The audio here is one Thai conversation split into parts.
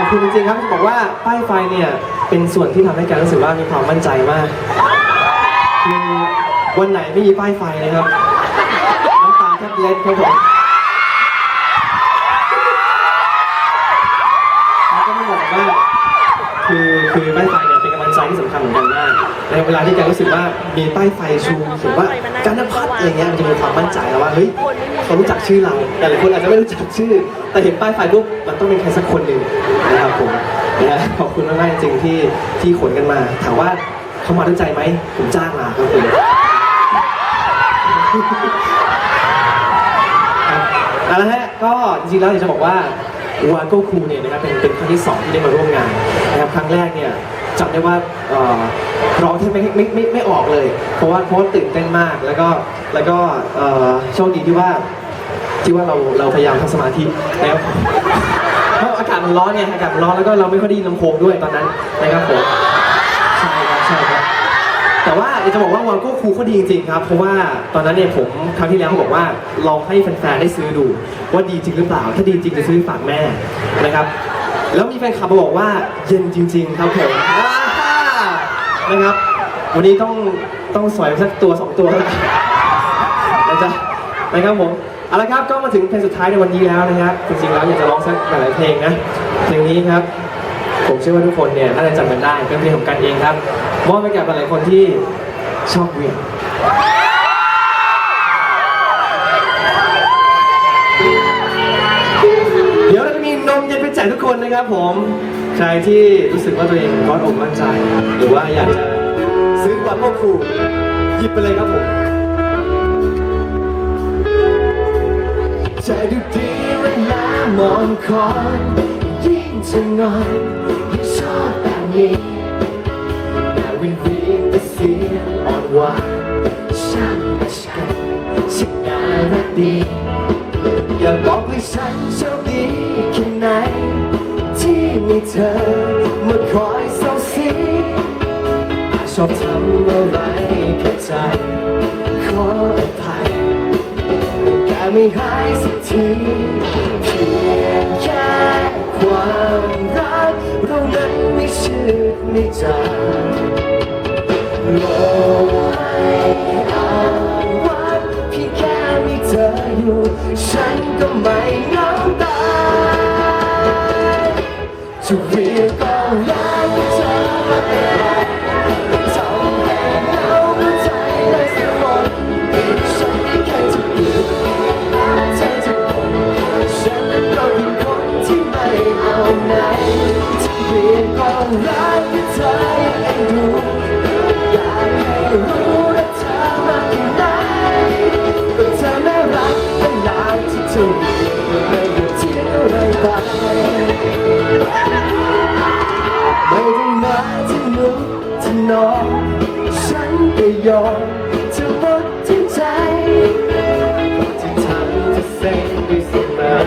อบคุณจริงๆครับบอกว่าป้ายไฟเนี่ยเป็นส่วนที่ทำให้แกรู้สึกว่ามีความมั่นใจมากคือวันไหนไม่มีป้ายไฟนะครับน้ำตาแทบเล็ดครับผม ในเวลาที่แกรู้สึกว่ามีป้ายไฟชูหรือว่าการนพัดอะไรเงี้ยมันจะมีความมั่นใจแล้วว่าเฮ้ยเขารู้จักชื่อเรา แต่หลายคนอาจจะไม่รู้จักชื่อ แต่เห็นป้ายไฟปุ๊บมันต้องเป็นใครสักคนหนึ่งนะครับผมนะขอบคุณมากๆจริงที่ที่ขนกันมาถามว่าเขามาด้วยใจไหมผมจ้างมาครับผมเอาละฮะก็จริงๆแล้วอยากจะบอกว่าวาโกคูเนี่ยนะครับเป็นเป็นครั้งที่สองที่ได้มาร่วมงานนะครับครั้งแรกเนี่ย จำได้ว่าเอ่อร้องแทบไม่ไม่ไม่ไม่ออกเลย เพราะว่าเพราะว่าตื่นเต้นมากแล้วก็แล้วก็เอ่อโชคดีที่ว่าที่ว่าเราเราพยายามทำสมาธิแล้วเพราะอากาศมันร้อนไงอากาศมันร้อนแล้วก็เราไม่ค่อยได้ยินลำโพงด้วยตอนนั้นนะครับผมใช่ครับใช่ครับ แต่ว่าอยากจะบอกว่าวาโก้ครูเขาดีจริงๆครับเพราะว่าตอนนั้นเนี่ยผมครั้งที่แล้วเขาบอกว่าลองให้แฟนๆได้ซื้อดู ว่าดีจริงหรือเปล่า ถ้าดีจริงจะซื้อฝากแม่นะครับ แล้วมีแฟนคลับมาบอกว่าเย็นจริง ๆ ครับผม นะครับ วันนี้ต้องต้องสอยสักตัวสองตัวนะจ๊ะนะครับผมเอาละครับก็มาถึงเพลงสุดท้ายในวันนี้แล้วนะครับจริงๆแล้วอยากจะร้องสักหลายๆเพลงนะเพลงนี้ครับผมเชื่อว่าทุกคนเนี่ยน่าจะจำกันได้เป็นเพลงของกันเองครับมอบให้กับหลายๆคนที่ชอบเวียนเดี๋ยวเราจะมีนมเย็นไปแจกทุกคนนะครับผม ใครที่รู้สึกว่าตัวเองร้อนอกร้อนใจ หรือว่าอยากจะซื้อความโมคูหยิบไปเลยครับผมใจดูดีเวลามองคอยยิ่งจะงอนยิ่งชอบแบบนี้แต่วินวินแต่เสียงอ่อนหวานช่างมาชกันช่างน่ารักดี เธอมาคอยเศร้าสีชอบทำอะไรกับใจ ขออภัยแค่ไม่หายสักทีเพียงแค่ความรัก เรานั้นไม่ชืดไม่จางโลก จะเรี ต้าที่นุกที่นอนฉันก็ยอมเธอหมดทั้งใจที่ทำจะเซ็งด้วยเสมอ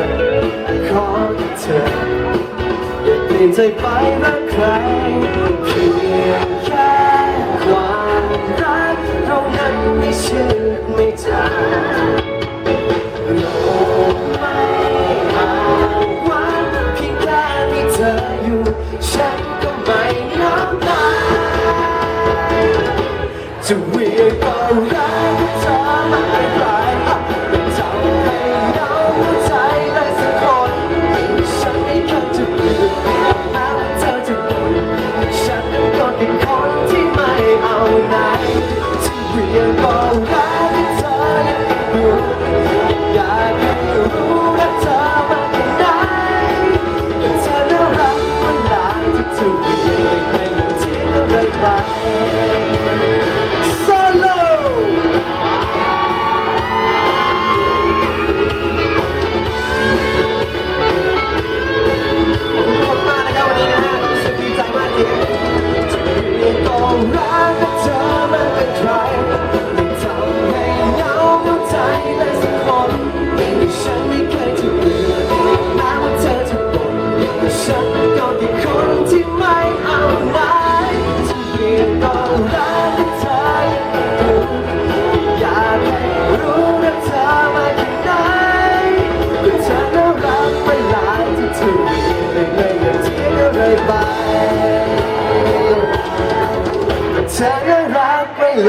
ขอเธอ อย่าเปลี่ยนใจไปรักใครเพียงแค่ความรักเรานั้นไม่ชื่อไม่จาง จะ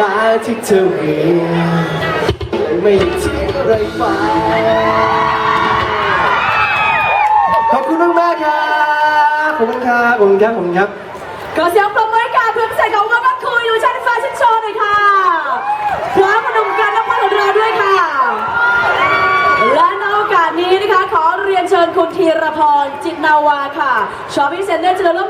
ลาที่เธอเรีไม่ทิ้งอะไรไปขอบคุณมากๆครับขอบคุณครับขอบคุณครับขอบคุณครับขอเสียงปรบมือให้กับเพื่อนพิเศษของเราก็คืออยู่ชั้นแฟชั่นโชว์หน่อยค่ะพร้อมพนมการนักพัฒของเราด้วยค่ะ และในโอกาสนี้นะคะ ขอเรียนเชิญคุณธีรพรจิตนาวาค่ะชอปปิ้งเซ็นเตอร์เจริญร่ม